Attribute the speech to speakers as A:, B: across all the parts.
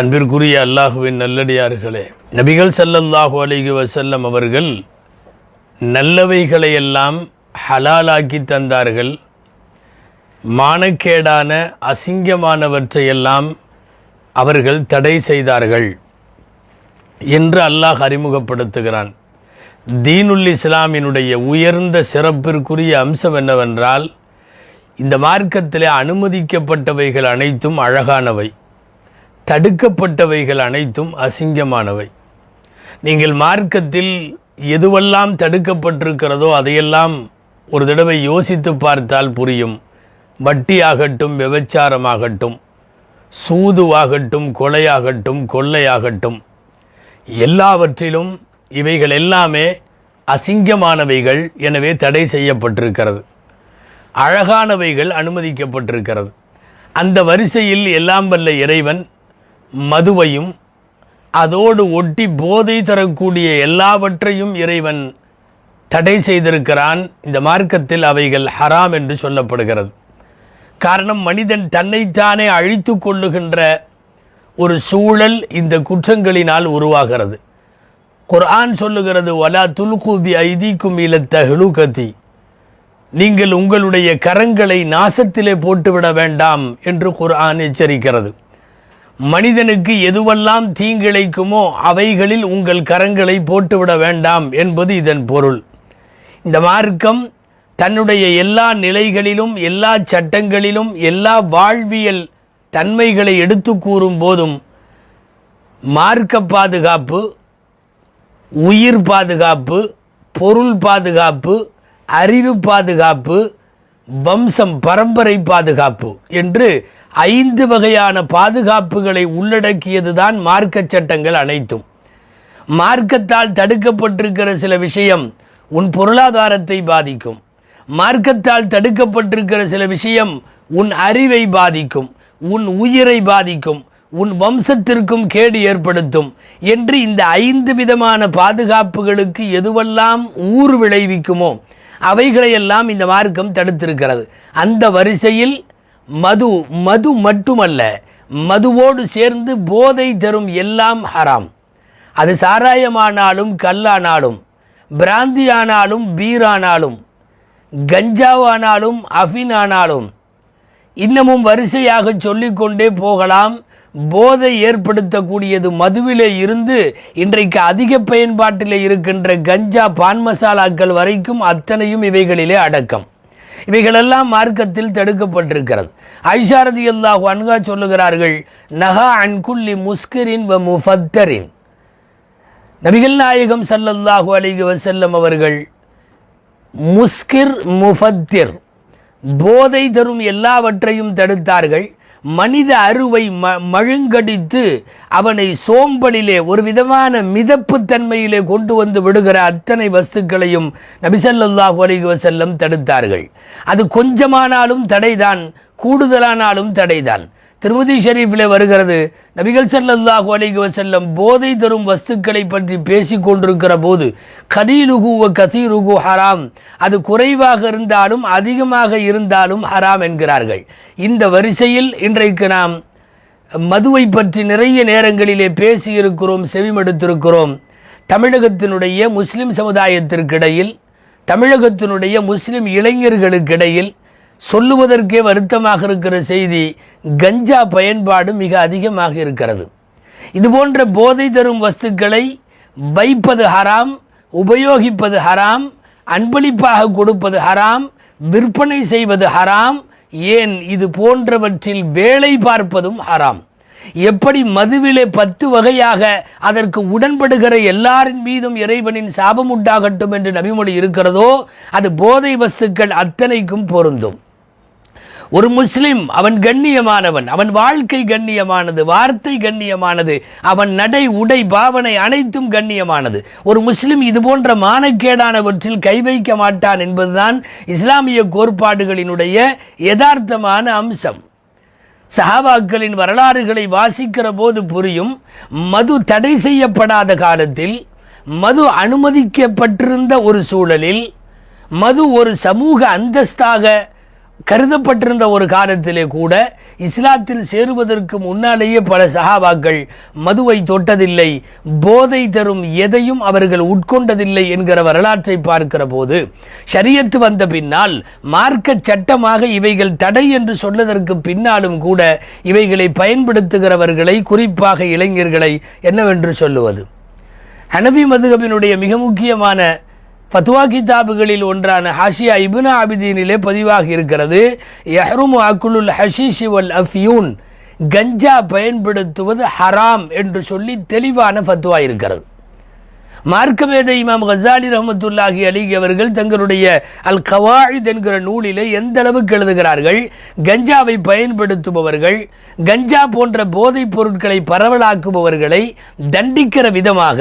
A: அன்பிற்குரிய அல்லாஹுவின் நல்லடியார்களே நபிகள் சல்லல்லாஹு அலிகு வசல்லம் அவர்கள் நல்லவைகளையெல்லாம் ஹலாலாக்கி தந்தார்கள். மானக்கேடான அசிங்கமானவற்றையெல்லாம் அவர்கள் தடை செய்தார்கள் என்று அல்லாஹ் அறிமுகப்படுத்துகிறான். தீனுல் இஸ்லாமினுடைய உயர்ந்த சிறப்பிற்குரிய அம்சம் என்னவென்றால் இந்த மார்க்கத்தில் அனுமதிக்கப்பட்டவைகள் அனைத்தும் அழகானவை. தடுக்கப்பட்டவைகள் அனைத்தும் அசிங்கமானவை. நீங்கள் மார்க்கத்தில் எதுவெல்லாம் தடுக்கப்பட்டிருக்கிறதோ அதையெல்லாம் ஒரு தடவை யோசித்து பார்த்தால் புரியும். வட்டியாகட்டும் விபச்சாரமாகட்டும் சூதுவாகட்டும் கொலையாகட்டும் கொள்ளையாகட்டும் எல்லாவற்றிலும் இவைகள் எல்லாமே அசிங்கமானவைகள் எனவே தடை செய்யப்பட்டிருக்கிறது. அழகானவைகள் அனுமதிக்கப்பட்டிருக்கிறது. அந்த வரிசையில் எல்லாம் வல்ல இறைவன் மதுவையும் அதோடு ஒட்டி போதை தரக்கூடிய எல்லாவற்றையும் இறைவன் தடை செய்திருக்கிறான். இந்த மார்க்கத்தில் அவைகள் ஹராம் என்று சொல்லப்படுகிறது. காரணம் மனிதன் தன்னைத்தானே அழித்து கொள்ளுகின்ற ஒரு சூழல் இந்த குற்றங்களினால் உருவாகிறது. குர்ஆன் சொல்லுகிறது வலா துல்கூபி ஐதீக்கும் இலத்த ஹிலுகதி நீங்கள் உங்களுடைய கரங்களை நாசத்திலே போட்டுவிட வேண்டாம் என்று குர்ஆன் எச்சரிக்கிறது. மனிதனுக்கு எதுவெல்லாம் தீங்கிழைக்குமோ அவைகளில் உங்கள் கரங்களை போட்டுவிட வேண்டாம் என்பது இதன் பொருள். இந்த மார்க்கம் தன்னுடைய எல்லா நிலைகளிலும் எல்லா சட்டங்களிலும் எல்லா வாழ்வியல் தன்மைகளை எடுத்து கூறும் போதும் மார்க்க பாதுகாப்பு உயிர் பாதுகாப்பு பொருள் பாதுகாப்பு அறிவு பாதுகாப்பு வம்சம் பரம்பரை பாதுகாப்பு என்று ஐந்து வகையான பாதுகாப்புகளை உள்ளடக்கியதுதான் மார்க்க சட்டங்கள் அனைத்தும். மார்க்கத்தால் தடுக்கப்பட்டிருக்கிற சில விஷயம் உன் பொருளாதாரத்தை பாதிக்கும். மார்க்கத்தால் தடுக்கப்பட்டிருக்கிற சில விஷயம் உன் அறிவை பாதிக்கும் உன் உயிரை பாதிக்கும் உன் வம்சத்திற்கும் கேடு ஏற்படுத்தும் என்று இந்த ஐந்து விதமான பாதுகாப்புகளுக்கு எதுவெல்லாம் ஊர் விளைவிக்குமோ அவைகளையெல்லாம் இந்த மார்க்கம் தடுத்திருக்கிறது. அந்த வரிசையில் மது மது மட்டுமல்ல மதுவோடு சேர்ந்து போதை தரும் எல்லாம் ஹராம். அது சாராயமானாலும் கல்லானாலும் பிராந்தியானாலும் பீரானாலும் கஞ்சாவானாலும் அஃபினானாலும் இன்னமும் வரிசையாக சொல்லிக்கொண்டே போகலாம். போதை ஏற்படுத்தக்கூடியது மதுவிலே இருந்து இன்றைக்கு அதிக பயன்பாட்டிலே இருக்கின்ற கஞ்சா பான் மசாலாக்கள் வரைக்கும் அத்தனையும் இவைகளிலே அடக்கம். இவைகளெல்லாம் மார்க்கத்தில் தடுக்கப்பட்டிருக்கிறது. ஐஷாரதி அல்லாஹு அன்கா சொல்லுகிறார்கள் நகா அன்குல்லி முஸ்கரின் வ முஃபத்தரின். நபிகள் நாயகம் சல்லல்லாஹு அலிக வசல்லம் அவர்கள் முஸ்கிர் முஃபத்திர். போதை தரும் எல்லாவற்றையும் தடுத்தார்கள். மனித அருவை ம மழுங்கடித்து அவனை சோம்பலிலே ஒரு விதமான மிதப்பு தன்மையிலே கொண்டு வந்து விடுகிற அத்தனை வஸ்துக்களையும் நபிசல்லாஹு அலிக வசல்லம் தடுத்தார்கள். அது கொஞ்சமானாலும் தடைதான் கூடுதலானாலும் தடைதான். திருமதி ஷெரீஃபில் வருகிறது. நபிகள் ஸல்லல்லாஹு அலைஹி வஸல்லம் போதை தரும் வஸ்துக்களை பற்றி பேசிக் கொண்டிருக்கிற போது கதீலுகு கதீருகு ஹராம். அது குறைவாக இருந்தாலும் அதிகமாக இருந்தாலும் ஹராம் என்கிறார்கள். இந்த வரிசையில் இன்றைக்கு நாம் மதுவை பற்றி நிறைய நேரங்களிலே பேசியிருக்கிறோம் செவிமடுத்திருக்கிறோம். தமிழகத்தினுடைய முஸ்லிம் சமுதாயத்திற்கிடையில் தமிழகத்தினுடைய முஸ்லிம் இளைஞர்களுக்கிடையில் சொல்லுவதற்கே வருத்தமாக இருக்கிற செய்தி கஞ்சா பயன்பாடு மிக அதிகமாக இருக்கிறது. இது போன்ற போதை தரும் வஸ்துக்களை வைப்பது ஹராம் உபயோகிப்பது ஹராம் அன்பளிப்பாக கொடுப்பது ஹராம் விற்பனை செய்வது ஹராம் ஏன் இது போன்றவற்றில் வேலை பார்ப்பதும் ஹராம். எப்படி மதுவிலே பத்து வகையாக அதற்கு உடன்படுகிற எல்லாரின் மீதும் இறைவனின் சாபம் உண்டாகட்டும் என்று நபிமொழி இருக்கிறதோ அது போதை வஸ்துக்கள் அத்தனைக்கும் பொருந்தும். ஒரு முஸ்லிம் அவன் கண்ணியமானவன். அவன் வாழ்க்கை கண்ணியமானது வார்த்தை கண்ணியமானது அவன் நடை உடை பாவனை அனைத்தும் கண்ணியமானது. ஒரு முஸ்லிம் இது போன்ற மானக்கேடானவற்றில் கை வைக்க மாட்டான் என்பதுதான் இஸ்லாமிய கோட்பாடுகளினுடைய யதார்த்தமான அம்சம். சஹாபாக்களின் வரலாறுகளை வாசிக்கிற போது புரியும் மது தடை செய்யப்படாத காலத்தில் மது அனுமதிக்கப்பட்டிருந்த ஒரு சூழலில் மது ஒரு சமூக அந்தஸ்தாக கருதப்பட்டிருந்த ஒரு காலத்திலே கூட இஸ்லாத்தில் சேருவதற்கு முன்னாலேயே பல சஹாபாக்கள் மதுவை தொட்டதில்லை போதை தரும் எதையும் அவர்கள் உட்கொண்டதில்லை என்கிற வரலாற்றை பார்க்கிற போது ஷரியத்து வந்த பின்னால் மார்க்க சட்டமாக இவைகள் தடை என்று சொல்வதற்கு பின்னாலும் கூட இவைகளை பயன்படுத்துகிறவர்களை குறிப்பாக இளைஞர்களை என்னவென்று சொல்லுவது? ஹனபி மதுகபினுடைய மிக முக்கியமான ஃபத்வா கிதாபுகளில் ஒன்றான ஹாஷியா இபுனா ஆபிதீனிலே பதிவாக இருக்கிறது. யஹ்ருமு அக்குலுல் ஹஷீஷி வல் அஃபியூன். கஞ்சா பயன்படுத்துவது ஹராம் என்று சொல்லி தெளிவான ஃபத்வா இருக்கிறது. மார்க்கவேத இமாம் கசாலி ரஹமத்துல்லாஹி அலி அவர்கள் தங்களுடைய அல் கவாயித் என்கிற நூலிலே எந்த அளவுக்கு எழுதுகிறார்கள்? கஞ்சாவை பயன்படுத்துபவர்கள் கஞ்சா போன்ற போதைப் பொருட்களை பரவலாக்குபவர்களை தண்டிக்கிற விதமாக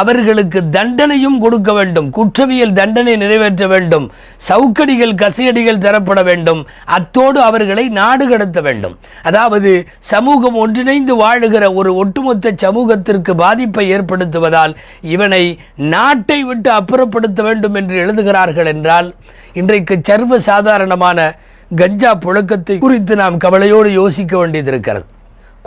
A: அவர்களுக்கு தண்டனையும் கொடுக்க வேண்டும் குற்றவியல் தண்டனை நிறைவேற்ற வேண்டும் சவுக்கடிகள் கசையடிகள் தரப்பட வேண்டும் அத்தோடு அவர்களை நாடு கடத்த வேண்டும். அதாவது சமூகம் ஒன்றிணைந்து வாழுகிற ஒரு ஒட்டுமொத்த சமூகத்திற்கு பாதிப்பை ஏற்படுத்துவதால் இவனை நாட்டை விட்டு அப்புறப்படுத்த வேண்டும் என்று எழுதுகிறார்கள் என்றால் இன்றைக்கு சர்வ சாதாரணமான கஞ்சா புழக்கத்தை குறித்து நாம் கவலையோடு யோசிக்க வேண்டியது இருக்கிறது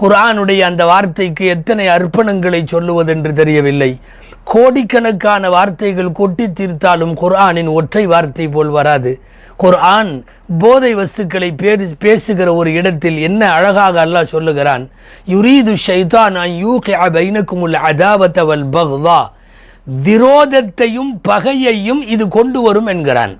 A: குரானுடைய அந்த வார்த்தைக்கு எத்தனை அர்ப்பணங்களை சொல்லுவதென்று தெரியவில்லை. கோடிக்கணக்கான வார்த்தைகள் கொட்டி தீர்த்தாலும் குர்ஆனின் ஒற்றை வார்த்தை போல் வராது. குர்ஆன் போதை வஸ்துக்களை பேரு பேசுகிற ஒரு இடத்தில் என்ன அழகாக அல்லாஹ் சொல்லுகிறான்? யுரீது ஷைதான் அன் யூகிஅ பைனக்குமுல் விரோதத்தையும் பகையையும் இது கொண்டு வரும் என்கிறான்.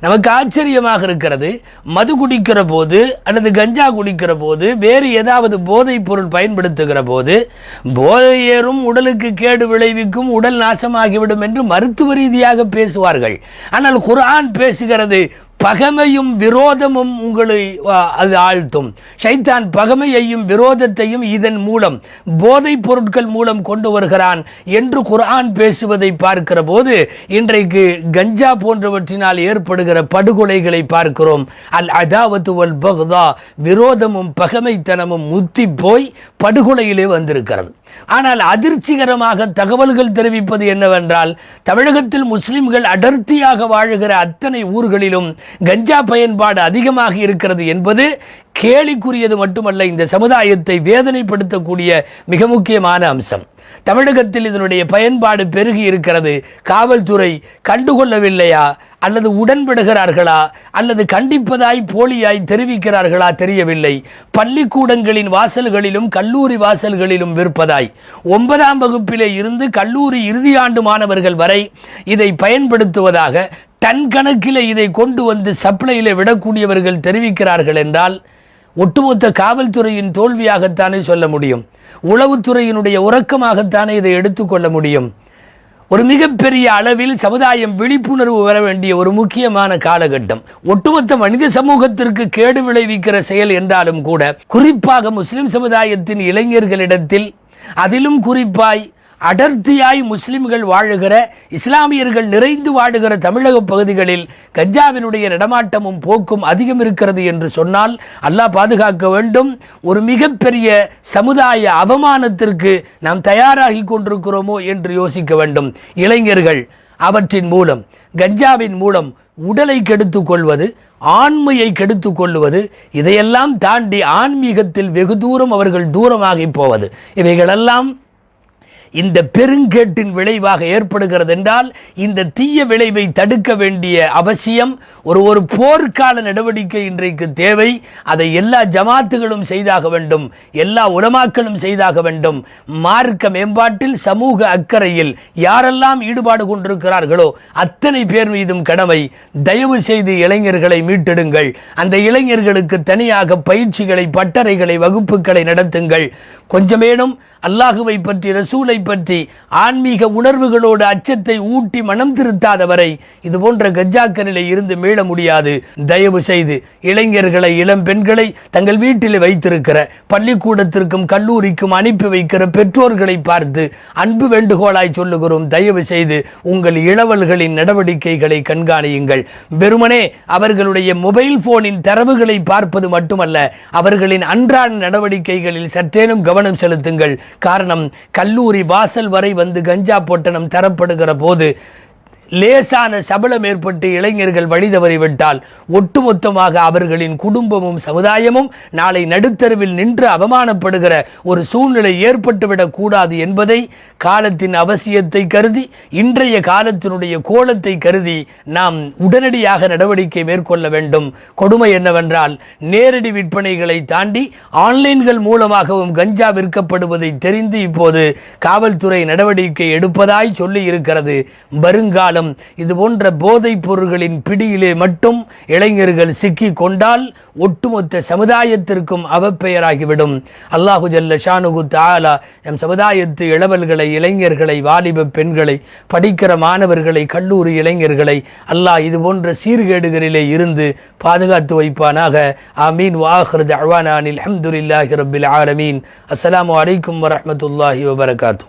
A: நமக்கு ஆச்சரியமாக இருக்கிறது மது குடிக்கிற போது அல்லது கஞ்சா குடிக்கிற போது வேறு ஏதாவது போதைப் பொருள் பயன்படுத்துகிற போது போதை ஏறும் உடலுக்கு கேடு விளைவிக்கும் உடல் நாசமாகிவிடும் என்று மருத்துவ ரீதியாக பேசுவார்கள். ஆனால் குரான் பேசுகிறது பகமையும் விரோதமும் உங்களை அது ஆழ்த்தும். ஷைத்தான் பகமையையும் விரோதத்தையும் இதன் மூலம் போதைப் பொருட்கள் மூலம் கொண்டு வருகிறான் என்று குர்ஆன் பேசுவதை பார்க்கிற போது இன்றைக்கு கஞ்சா போன்றவற்றினால் ஏற்படுகிற படுகொலைகளை பார்க்கிறோம். அல் அதாவத்து வல் பகுதா விரோதமும் பகமைத்தனமும் முத்தி போய் படுகொலையிலே வந்திருக்கிறது. ஆனால் அதிர்ச்சிகரமாக தகவல்கள் தெரிவிப்பது என்னவென்றால் தமிழகத்தில் முஸ்லிம்கள் அடர்த்தியாக வாழுகிற அத்தனை ஊர்களிலும் கஞ்சா பயன்பாடு அதிகமாக இருக்கிறது என்பது கேலிக்குரியது மட்டுமல்ல இந்த சமுதாயத்தை வேதனைப்படுத்தக்கூடிய மிக முக்கியமான அம்சம். தமிழகத்தில் இதனுடைய பயன்பாடு பெருகி இருக்கிறது. காவல்துறை கண்டுகொள்ளவில்லையா? அல்லது உடன்படுகிறார்களா? அல்லது கண்டிப்பதாய் போலியாய் தெரிவிக்கிறார்களா தெரியவில்லை. பள்ளிக்கூடங்களின் வாசல்களிலும் கல்லூரி வாசல்களிலும் விற்பதாய். ஒன்பதாம் வகுப்பிலே இருந்து கல்லூரி இறுதியாண்டு மாணவர்கள் வரை இதை பயன்படுத்துவதாக டன் கணக்கில் இதை கொண்டு வந்து சப்ளையில் விடக்கூடியவர்கள் தெரிவிக்கிறார்கள் என்றால் ஒட்டுமொத்த காவல்துறையின் தோல்வியாகத்தானே சொல்ல முடியும். உளவுத்துறையினுடைய உறக்கமாகத்தானே இதை எடுத்துக்கொள்ள முடியும். ஒரு மிகப்பெரிய அளவில் சமுதாயம் விழிப்புணர்வு வர வேண்டிய ஒரு முக்கியமான காலகட்டம். ஒட்டுமொத்த மனித சமூகத்திற்கு கேடு விளைவிக்கிற செயல் என்றாலும் கூட குறிப்பாக முஸ்லிம் சமுதாயத்தின் இளைஞர்களிடத்தில் அதிலும் குறிப்பாய் அடர்த்தியாய் முஸ்லிம்கள் வாழுகிற இஸ்லாமியர்கள் நிறைந்து வாழுகிற தமிழக பகுதிகளில் கஞ்சாவினுடைய நடமாட்டமும் போக்கும் அதிகம் இருக்கிறது என்று சொன்னால் அல்லாஹ் பாதுகாக்க வேண்டும். ஒரு மிகப்பெரிய சமுதாய அவமானத்திற்கு நாம் தயாராகி கொண்டிருக்கிறோமோ என்று யோசிக்க வேண்டும். இளைஞர்கள் அவற்றின் மூலம் கஞ்சாவின் மூலம் உடலை கெடுத்து கொள்வது ஆண்மையை கெடுத்து கொள்வது இதையெல்லாம் தாண்டி ஆன்மீகத்தில் வெகு தூரம் அவர்கள் தூரமாகி போவது இவைகளெல்லாம் இந்த பெருங்கேட்டின் விளைவாக ஏற்படுகிறது என்றால் இந்த தீய விளைவை தடுக்க வேண்டிய அவசியம் ஒரு ஒரு போர்க்கால நடவடிக்கை இன்றைக்கு தேவை. அதை எல்லா ஜமாத்துகளும் செய்தாக வேண்டும் எல்லா உலமாக்களும் செய்தாக வேண்டும். மார்க்க மேம்பாட்டில் சமூக அக்கறையில் யாரெல்லாம் ஈடுபாடு கொண்டிருக்கிறார்களோ அத்தனை பேர் மீதும் கடமை. தயவு செய்து இளைஞர்களை மீட்டெடுங்கள். அந்த இளைஞர்களுக்கு தனியாக பயிற்சிகளை பட்டறைகளை வகுப்புகளை நடத்துங்கள். கொஞ்சமேனும் அல்லாஹுவை பற்றி ரசூலை பற்றி ஆன்மீக உணர்வுகளோடு அச்சத்தை ஊட்டி மனம் திருத்தாதவரை இது போன்ற கஜாக்கரிலே இருந்து மீள முடியாது. தயவு செய்து இளைஞர்களை இளம் பெண்களை தங்கள் வீட்டில் வைத்திருக்கிற பள்ளிக்கூடத்திற்கும் கல்லூரிக்கும் அனுப்பி வைக்கிற பெற்றோர்களை பார்த்து அன்பு வேண்டுகோளாய் சொல்லுகிறோம். தயவு செய்து உங்கள் இளவல்களின் நடவடிக்கைகளை கண்காணியுங்கள். வெறுமனே அவர்களுடைய மொபைல் போனின் தரவுகளை பார்ப்பது மட்டுமல்ல அவர்களின் அன்றாட நடவடிக்கைகளில் சற்றேனும் கவனம் செலுத்துங்கள். காரணம் கல்லூரி வாசல் வரை வந்து கஞ்சா பொட்டணம் தரப்படுகிற போது லேசான சபலம் ஏற்பட்டு இளைஞர்கள் வழி தவறிவிட்டால் ஒட்டுமொத்தமாக அவர்களின் குடும்பமும் சமுதாயமும் நாளை நடுத்தருவில் நின்று அவமானப்படுகிற ஒரு சூழ்நிலை ஏற்பட்டுவிடக் கூடாது என்பதை காலத்தின் அவசியத்தை கருதி இன்றைய காலத்தினுடைய கோலத்தை கருதி நாம் உடனடியாக நடவடிக்கை மேற்கொள்ள வேண்டும். கொடுமை என்னவென்றால் நேரடி விற்பனைகளை தாண்டி ஆன்லைன்கள் மூலமாகவும் கஞ்சா விற்கப்படுவதை தெரிந்து இப்போது காவல்துறை நடவடிக்கை எடுப்பதாய் சொல்லி இருக்கிறது வருங்காலம் இது போன்ற போதைப் பொருள்களின் பிடியிலே மட்டும் இளைஞர்கள் சிக்கி கொண்டால் ஒட்டுமொத்த சமுதாயத்திற்கும் அவப்பெயராகிவிடும். அல்லாஹு ஜல்ல ஷானுகு தாலா எம் சமுதாயத்து இளவல்களை இளைஞர்களை வாலிப பெண்களை படிக்கிற மாணவர்களை கல்லூரி இளைஞர்களை அல்லாஹ் இது போன்ற சீர்கேடுகளிலே இருந்து பாதுகாத்து வைப்பானாக. ஆமீன். வாஹர் அவானானில் அஹமதுல்லாஹி ரபில் ஆலமீன். அஸ்லாம் வலைக்கம் வரமத்துல்லாஹி வபரகாத்து.